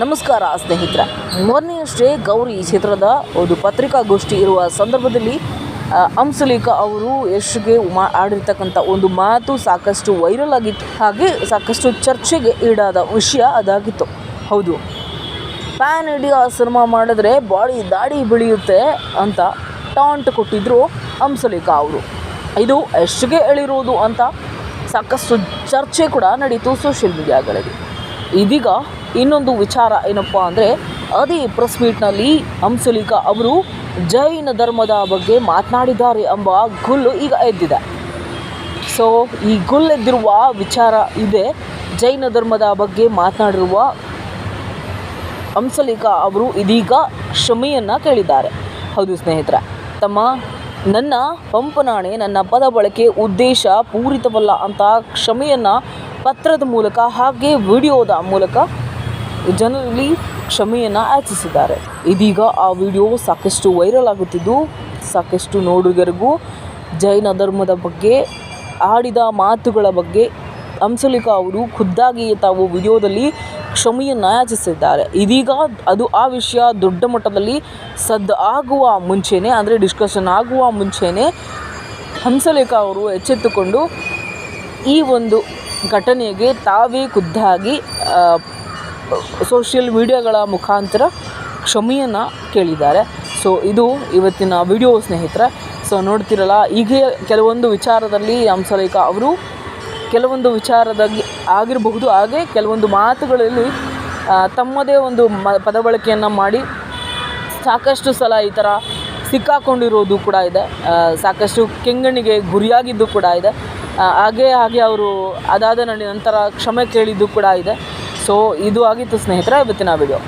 ನಮಸ್ಕಾರ ಸ್ನೇಹಿತರೆ. ಮೊನ್ನೆಯಷ್ಟೇ ಗೌರಿ ಚಿತ್ರದ ಒಂದು ಪತ್ರಿಕಾಗೋಷ್ಠಿ ಇರುವ ಸಂದರ್ಭದಲ್ಲಿ ಅಂಸಲೇಖ ಅವರು ಯಶ್ಗೆ ಮಾ ಆಡಿರ್ತಕ್ಕಂಥ ಒಂದು ಮಾತು ಸಾಕಷ್ಟು ವೈರಲ್ ಆಗಿತ್ತು. ಹಾಗೆ ಸಾಕಷ್ಟು ಚರ್ಚೆಗೆ ಈಡಾದ ವಿಷಯ ಅದಾಗಿತ್ತು. ಹೌದು. ಪ್ಯಾನ್ ಇಂಡಿಯಾ ಸಿನಿಮಾ ಮಾಡಿದ್ರೆ ಬಾಡಿ ದಾಡಿ ಬೆಳೆಯುತ್ತೆ ಅಂತ ಟಾಂಟ್ ಕೊಟ್ಟಿದ್ರು ಅಂಸಲೇಖ ಅವರು. ಇದು ಯಶ್ಗೆ ಎಳಿರೋದು ಅಂತ ಸಾಕಷ್ಟು ಚರ್ಚೆ ಕೂಡ ನಡೀತು ಸೋಷಿಯಲ್ ಮೀಡಿಯಾಗಳಲ್ಲಿ. ಇದೀಗ ಇನ್ನೊಂದು ವಿಚಾರ ಏನಪ್ಪ ಅಂದರೆ, ಅದೇ ಪ್ರೆಸ್ ಮೀಟ್ನಲ್ಲಿ ಹಂಸಲೇಖ ಅವರು ಜೈನ ಧರ್ಮದ ಬಗ್ಗೆ ಮಾತನಾಡಿದ್ದಾರೆ ಎಂಬ ಗುಲ್ಲು ಈಗ ಎದ್ದಿದೆ. ಸೊ ಈ ಗುಲ್ಲೆದ್ದಿರುವ ವಿಚಾರ ಇದೆ. ಜೈನ ಧರ್ಮದ ಬಗ್ಗೆ ಮಾತನಾಡಿರುವ ಹಂಸಲೇಖ ಅವರು ಇದೀಗ ಕ್ಷಮೆಯನ್ನು ಕೇಳಿದ್ದಾರೆ. ಹೌದು ಸ್ನೇಹಿತರೆ, ತಮ್ಮ ನನ್ನ ಪಂಪನಾಣೆ, ನನ್ನ ಪದ ಬಳಕೆ ಉದ್ದೇಶ ಪೂರಿತವಲ್ಲ ಅಂತ ಕ್ಷಮೆಯನ್ನು ಪತ್ರದ ಮೂಲಕ ಹಾಗೆ ವಿಡಿಯೋದ ಮೂಲಕ ಜನರಲ್ಲಿ ಕ್ಷಮೆಯನ್ನು ಆಚಿಸಿದ್ದಾರೆ. ಇದೀಗ ಆ ವಿಡಿಯೋ ಸಾಕಷ್ಟು ವೈರಲ್ ಆಗುತ್ತಿದ್ದು, ಸಾಕಷ್ಟು ನೋಡುಗರಿಗೂ ಜೈನ ಧರ್ಮದ ಬಗ್ಗೆ, ಆಡಿದ ಮಾತುಗಳ ಬಗ್ಗೆ ಹಂಸಲೇಖ ಅವರು ಖುದ್ದಾಗಿ ತಾವು ವಿಡಿಯೋದಲ್ಲಿ ಕ್ಷಮೆಯನ್ನು ಯಾಚಿಸಿದ್ದಾರೆ. ಇದೀಗ ಅದು ಆ ವಿಷಯ ದೊಡ್ಡ ಮಟ್ಟದಲ್ಲಿ ಸದ್ದು ಆಗುವ ಮುಂಚೆನೇ, ಅಂದರೆ ಡಿಸ್ಕಷನ್ ಆಗುವ ಮುಂಚೆನೇ ಹಂಸಲೇಖ ಅವರು ಎಚ್ಚೆತ್ತುಕೊಂಡು ಈ ಒಂದು ಘಟನೆಗೆ ತಾವೇ ಖುದ್ದಾಗಿ ಸೋಷಿಯಲ್ ಮೀಡಿಯಾಗಳ ಮುಖಾಂತರ ಕ್ಷಮೆಯನ್ನು ಕೇಳಿದ್ದಾರೆ. ಸೊ ಇದು ಇವತ್ತಿನ ವಿಡಿಯೋ ಸ್ನೇಹಿತರೆ. ಸೊ ನೋಡ್ತಿರಲ್ಲ ಈಗ ಕೆಲವೊಂದು ವಿಚಾರದಲ್ಲಿ ಹಂಸಲೇಖ ಅವರು ಕೆಲವೊಂದು ವಿಚಾರದಾಗಿ ಆಗಿರಬಹುದು. ಹಾಗೆ ಕೆಲವೊಂದು ಮಾತುಗಳಲ್ಲಿ ತಮ್ಮದೇ ಒಂದು ಮ, ಪದಬಳಕೆಯನ್ನು ಮಾಡಿ ಸಾಕಷ್ಟು ಸಲ ಈ ಥರ ಸಿಕ್ಕಾಕೊಂಡಿರೋದು ಕೂಡ ಇದೆ. ಸಾಕಷ್ಟು ಕೆಂಗಣ್ಣಿಗೆ ಗುರಿಯಾಗಿದ್ದು ಕೂಡ ಇದೆ. ಹಾಗೆ ಹಾಗೆ ಅವರು ಅದಾದ ನಂತರ ಕ್ಷಮೆ ಕೇಳಿದ್ದು ಕೂಡ ಇದೆ. ಸೊ ಇದು ಆಗಿತ್ತು ಸ್ನೇಹಿತರೆ ಇವತ್ತಿನ ವಿಡಿಯೋ